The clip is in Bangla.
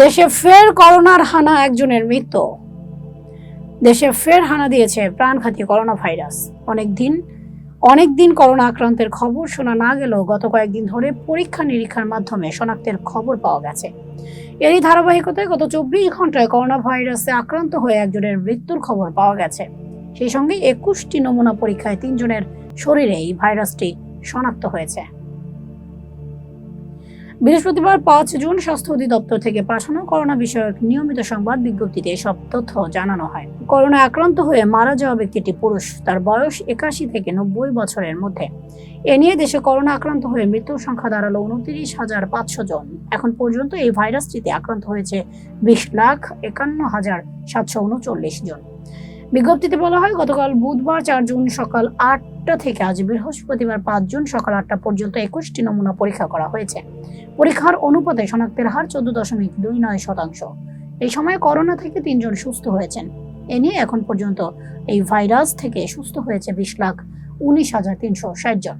দেশে ফের করোনার হানা একজনের মৃত্যু। দেশে ফের হানা দিয়েছে প্রাণঘাতী করোনা ভাইরাস অনেক দিন অনেক দিন করোনা আক্রান্তের খবর শোনা না গেলেও গত কয়েকদিন ধরে পরীক্ষা নিরীক্ষার মাধ্যমে শনাক্তের খবর পাওয়া গেছে। এরই ধারাবাহিকতায় গত চব্বিশ ঘন্টায় করোনা ভাইরাসে আক্রান্ত হয়ে একজনের মৃত্যুর খবর পাওয়া গেছে। সেই সঙ্গে একুশটি নমুনা পরীক্ষায় তিনজনের শরীরে এই ভাইরাসটি শনাক্ত হয়েছে। বৃহস্পতিবার পাঁচ জুন স্বাস্থ্য অধিদপ্তর থেকে পাঠানো করোনা বিষয়ক নিয়মিত সংবাদ বিজ্ঞপ্তিতে এসব তথ্য জানানো হয়। করোনা আক্রান্ত হয়ে মারা যাওয়া ব্যক্তিটি পুরুষ। তার বয়স একাশি থেকে নব্বই বছরের মধ্যে। এ নিয়ে দেশে করোনা আক্রান্ত হয়ে মৃত্যুর সংখ্যা দাঁড়াল উনত্রিশ হাজার পাঁচশো জন। এখন পর্যন্ত এই ভাইরাসটিতে আক্রান্ত হয়েছে বিশ লাখ একান্ন হাজার সাতশো উনচল্লিশ জন। বিজ্ঞপ্তিতে বলা হয়, গতকাল বুধবার চার জুন সকাল আটটা থেকে আজ বৃহস্পতিবার পাঁচ জুন সকাল আটটা পর্যন্ত একুশটি নমুনা পরীক্ষা করা হয়েছে। পরীক্ষার অনুপাতে শনাক্তের হার চোদ্দ দশমিক দুই নয় শতাংশ। এই সময় করোনা থেকে তিনজন সুস্থ হয়েছেন। এ নিয়ে এখন পর্যন্ত এই ভাইরাস থেকে সুস্থ হয়েছে বিশ লাখ উনিশ হাজার তিনশো ষাট জন।